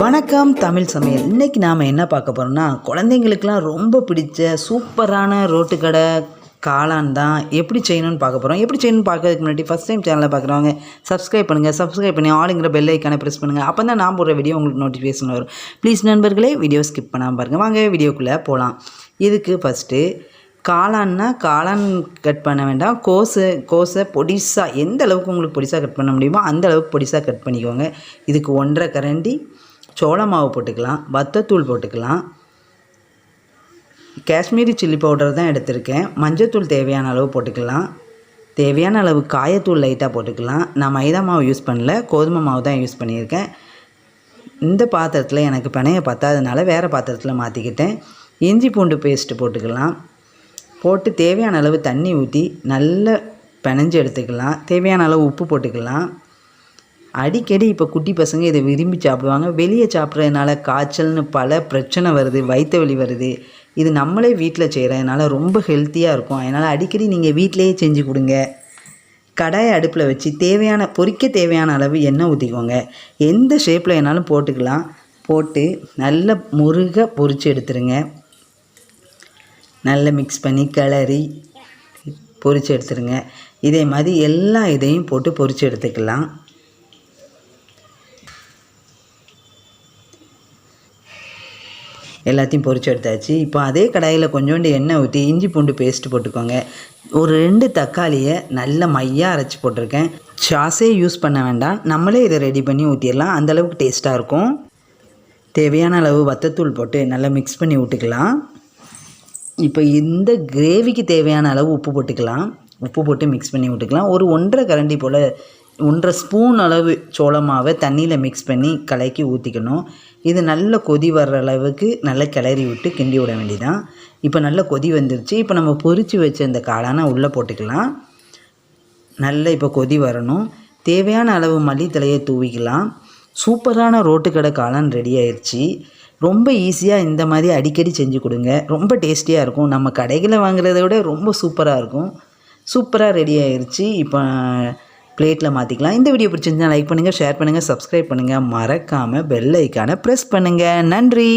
வணக்கம் தமிழ் சமையல். இன்றைக்கி நாம் என்ன பார்க்க போகிறோம்னா குழந்தைங்களுக்கெலாம் ரொம்ப பிடிச்ச சூப்பரான ரோட்டு கடை காளான் தான். எப்படி செய்யணும்னு பார்க்க போகிறோம் எப்படி செய்யணும்னு பார்க்கறதுக்கு முன்னாடி ஃபஸ்ட் டைம் சேனலில் பார்க்குறவங்க சப்ஸ்கிரைப் பண்ணுங்கள் சப்ஸ்கிரைப் பண்ணி ஆளுங்கிற பெல் ஐக்கானை ப்ரெஸ் பண்ணுங்கள் அப்போ தான் நான் போடுற வீடியோ உங்களுக்கு நோட்டிஃபிகேஷன் வரும். ப்ளீஸ் நண்பர்களே வீடியோ ஸ்கிப் பண்ணாமல் பாருங்கள் வாங்க வீடியோக்குள்ளே போகலாம் இதுக்கு ஃபஸ்ட்டு காளான்னா காளான் கட் பண்ண வேண்டாம். கோஸை கோஸை பொடிசாக எந்த அளவுக்கு உங்களுக்கு பொடிசாக கட் பண்ண முடியுமோ அந்த அளவுக்கு பொடிசாக கட் பண்ணிக்கோங்க. இதுக்கு ஒன்றரை கரண்டி சோள மாவு போட்டுக்கலாம் வத்தத்தூள் போட்டுக்கலாம். காஷ்மீரி சில்லி பவுடர் தான் எடுத்திருக்கேன். மஞ்சத்தூள் தேவையான அளவு போட்டுக்கலாம். தேவையான அளவு காயத்தூள் லைட்டாக போட்டுக்கலாம். நான் மைதா மாவு யூஸ் பண்ணல கோதுமை மாவு தான் யூஸ் பண்ணியிருக்கேன். இந்த பாத்திரத்தில் எனக்கு பிணைய பத்தாதனால வேறு பாத்திரத்தில் மாற்றிக்கிட்டேன் இஞ்சி பூண்டு பேஸ்ட்டு போட்டுக்கலாம். போட்டு தேவையான அளவு தண்ணி ஊற்றி நல்லா பிணைஞ்சு எடுத்துக்கலாம். தேவையான அளவு உப்பு போட்டுக்கலாம். அடிக்கடி இப்போ குட்டி பசங்க இதை விரும்பி சாப்பிடுவாங்க. வெளியே சாப்பிட்றதுனால காய்ச்சல்னு பல பிரச்சனை வருது வயிற்று வலி வருது. இது நம்மளே வீட்டில் செய்கிறதுனால ரொம்ப ஹெல்த்தியாக இருக்கும். அதனால் அடிக்கடி நீங்கள் வீட்டிலேயே செஞ்சு கொடுங்க. கடாயை அடுப்பில் வச்சு தேவையான பொறிக்க தேவையான அளவு எண்ணெய் ஊற்றிக்கோங்க எந்த ஷேப்பில் வேணாலும் போட்டுக்கலாம். போட்டு நல்ல முருக பொறிச்சு எடுத்துருங்க. நல்லா மிக்ஸ் பண்ணி கிளறி பொரித்து எடுத்துருங்க. இதே மாதிரி எல்லா இதையும் போட்டு பொரித்து எடுத்துக்கலாம். எல்லாத்தையும் பொறிச்சு எடுத்தாச்சு. இப்போ அதே கடாயில் கொஞ்சோண்டு எண்ணெய் ஊற்றி இஞ்சி பூண்டு பேஸ்ட்டு போட்டுக்கோங்க. ஒரு ரெண்டு தக்காளியை நல்ல மையாக அரைச்சி போட்டிருக்கேன். சாஸே யூஸ் பண்ண வேண்டாம். நம்மளே இதை ரெடி பண்ணி ஊற்றிடலாம் அந்தளவுக்கு டேஸ்ட்டாக இருக்கும். தேவையான அளவு வத்தத்தூள் போட்டு நல்லா மிக்ஸ் பண்ணி விட்டுக்கலாம் இப்போ இந்த கிரேவிக்கு தேவையான அளவு உப்பு போட்டுக்கலாம். உப்பு போட்டு மிக்ஸ் பண்ணி விட்டுக்கலாம் ஒரு ஒன்றரை கரண்டி போல் ஒன்றரை ஸ்பூன் அளவு சோள மாவை தண்ணியில் மிக்ஸ் பண்ணி கலக்கி ஊற்றிக்கணும் இது நல்ல கொதி வர்ற அளவுக்கு நல்லா கிளறி விட்டு கிண்டி விட வேண்டியதான் இப்போ நல்ல கொதி வந்துருச்சு. இப்போ நம்ம பொறிச்சு வச்ச இந்த காளானை உள்ளே போட்டுக்கலாம். நல்லா இப்போ கொதி வரணும். தேவையான அளவு மல்லித்தலையை தூவிக்கலாம். சூப்பரான ரோட்டுக்கடை காளான் ரெடி ஆயிடுச்சு ரொம்ப ஈஸியாக இந்த மாதிரி அடிக்கடி செஞ்சு கொடுங்க. ரொம்ப டேஸ்டியாக இருக்கும். நம்ம கடைகளில் வாங்குறத விட ரொம்ப சூப்பராக இருக்கும். சூப்பராக ரெடி ஆயிடுச்சு இப்போ பிளேட்டில் மாற்றிக்கலாம் இந்த வீடியோ பிடிச்சிருந்தா லைக் பண்ணுங்கள் ஷேர் பண்ணுங்கள் சப்ஸ்கிரைப் பண்ணுங்கள் மறக்காமல் பெல் ஐக்கானை ப்ரெஸ் பண்ணுங்கள் நன்றி.